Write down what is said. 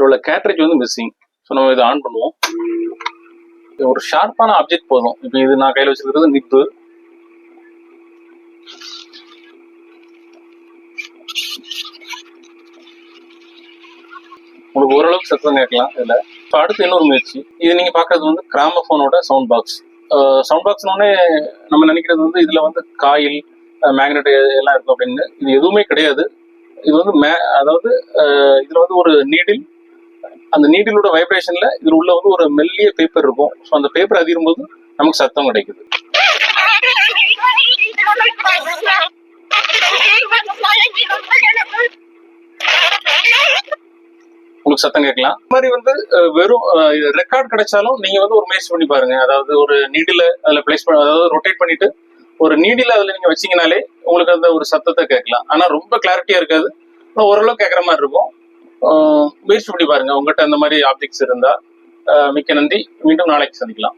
இதில் உள்ள கேட்ரேஜ் வந்து மிஸ்ஸிங் ஸோ நம்ம இதை ஆன் பண்ணுவோம். ஒரு ஷார்ப்பான ஆப்ஜெக்ட் போதும். இப்போ இது நான் கையில் வச்சிருக்கிறது நிப்பு உங்களுக்கு ஓரளவுக்கு சத்தம் கேட்கலாம் இதில். இப்போ அடுத்து இன்னொரு முயற்சி. இது நீங்கள் பார்க்குறது வந்து கிராமஃபோனோட சவுண்ட் பாக்ஸ் சவுண்ட் பாக்ஸ்னோடனே நம்ம நினைக்கிறது வந்து இதில் வந்து காயில் மேக்னெட் எல்லாம் இருக்கும் அப்படின்னு. இது எதுவுமே கிடையாது. இது வந்து மே அதாவது இதில் இதுல வந்து ஒரு நீடில் அந்த நீடிலோட வைப்ரேஷன்ல இதுல உள்ள வந்து ஒரு மெல்லிய பேப்பர் இருக்கும். ஸோ அந்த பேப்பர் அதிரும் போது நமக்கு சத்தம் கிடைக்குது. உங்களுக்கு சத்தம் கேட்கலாம். இந்த மாதிரி வந்து வெறும் ரெக்கார்ட் கிடைச்சாலும் நீங்க வந்து ஒரு முயற்சி பண்ணி பாருங்க. அதாவது ஒரு நீடில அதுல பிளேஸ் பண்ண அதாவது ரொட்டேட் பண்ணிட்டு ஒரு நீடில அதுல நீங்க வச்சீங்கனாலே உங்களுக்கு அந்த ஒரு சத்தத்தை கேட்கலாம். ஆனா ரொம்ப கிளாரிட்டியா இருக்காது. ஓரளவு கேட்கற மாதிரி இருக்கும். முயற்சி பண்ணி பாருங்க. உங்ககிட்ட அந்த மாதிரி ஆப்ஜெக்ட்ஸ் இருந்தா மிக்க நன்றி. மீண்டும் நாளைக்கு சந்திக்கலாம்.